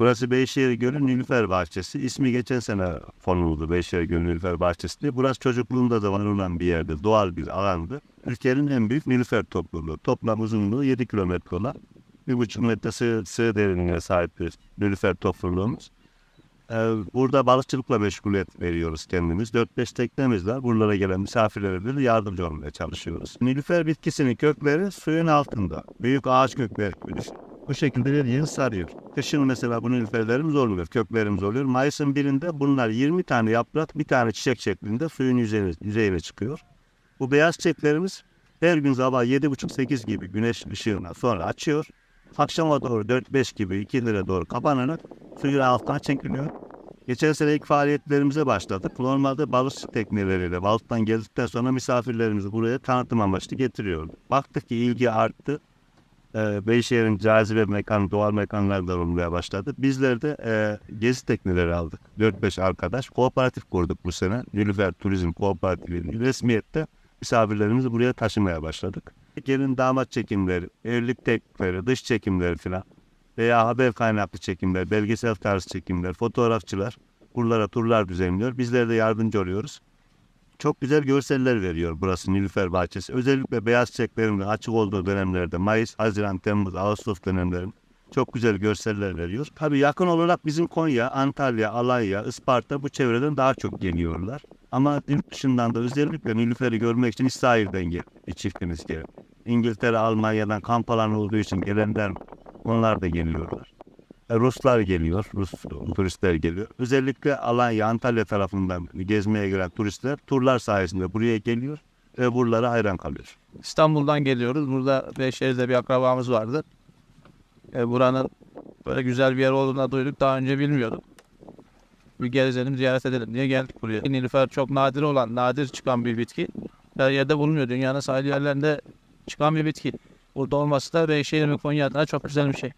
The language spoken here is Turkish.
Burası Beyşehir Gölü Nilüfer Bahçesi. İsmi geçen sene konuldu Beyşehir Gölü Nilüfer Bahçesi diye. Burası çocukluğumda da var olan bir yerde. Doğal bir alandı. Ülkenin en büyük Nilüfer topluluğu. Toplam uzunluğu 7 kilometre olan bir buçuk metre sığ, sığ derinliğine sahip bir Nilüfer topluluğumuz. Ee, burada balıkçılıkla meşguliyet veriyoruz kendimiz. 4-5 teknemiz var. Buralara gelen misafirlere bir yardımcı olmaya çalışıyoruz. Nilüfer bitkisinin kökleri suyun altında. Büyük ağaç kökleri gibi. Bu şekilde yıl sarıyor. Kışın mesela bu nilüferlerimiz oluyor, köklerimiz oluyor. Mayıs'ın birinde bunlar 20 tane yaprak, bir tane çiçek şeklinde suyun yüzeyine, yüzeyine çıkıyor. Bu beyaz çiçeklerimiz her gün sabah 7.30-8 gibi güneş ışığına sonra açıyor. Akşama doğru 4-5 gibi 2 lira doğru kapanarak suyun altına çekiliyor. Geçen sene ilk faaliyetlerimize başladık. Normalde balıkçı tekneleriyle balıktan geldikten sonra misafirlerimizi buraya tanıtım amaçlı getiriyordu. Baktık ki ilgi arttı. Ee, Beyşehir'in cazibe mekanı, doğal mekanlardan olmaya başladı. Bizler de e, gezi tekneleri aldık. 4-5 arkadaş. Kooperatif kurduk bu sene. Nilüfer Turizm Kooperatifi resmiyette misafirlerimizi buraya taşımaya başladık. Gelin damat çekimleri, evlilik teklifleri, dış çekimleri falan veya haber kaynaklı çekimler, belgesel tarzı çekimler, fotoğrafçılar buralara turlar düzenliyor. Bizler de yardımcı oluyoruz. Çok güzel görseller veriyor burası Nilüfer Bahçesi. Özellikle beyaz çiçeklerin açık olduğu dönemlerde Mayıs, Haziran, Temmuz, Ağustos dönemlerinde çok güzel görseller veriyor. Tabii yakın olarak bizim Konya, Antalya, Alanya, Isparta bu çevreden daha çok geliyorlar. Ama yurt dışından da özellikle Nilüfer'i görmek için İsrail'den gel bir çiftimiz geliyor. İngiltere, Almanya'dan kamp alanı olduğu için gelenler onlar da geliyorlar. E, Ruslar geliyor, Rus turistler geliyor. Özellikle Alanya, Antalya tarafından gezmeye gelen turistler turlar sayesinde buraya geliyor ve buralara hayran kalıyor. İstanbul'dan geliyoruz. Burada Beyşehir'de bir akrabamız vardı. E, buranın böyle güzel bir yer olduğunu duyduk. Daha önce bilmiyorduk. Bir gezelim, ziyaret edelim diye geldik buraya. Nilüfer çok nadir olan, nadir çıkan bir bitki. Her yerde bulunmuyor. Dünyanın sahil yerlerinde çıkan bir bitki. Burada olması da Beyşehir ve Konya adına çok güzel bir şey.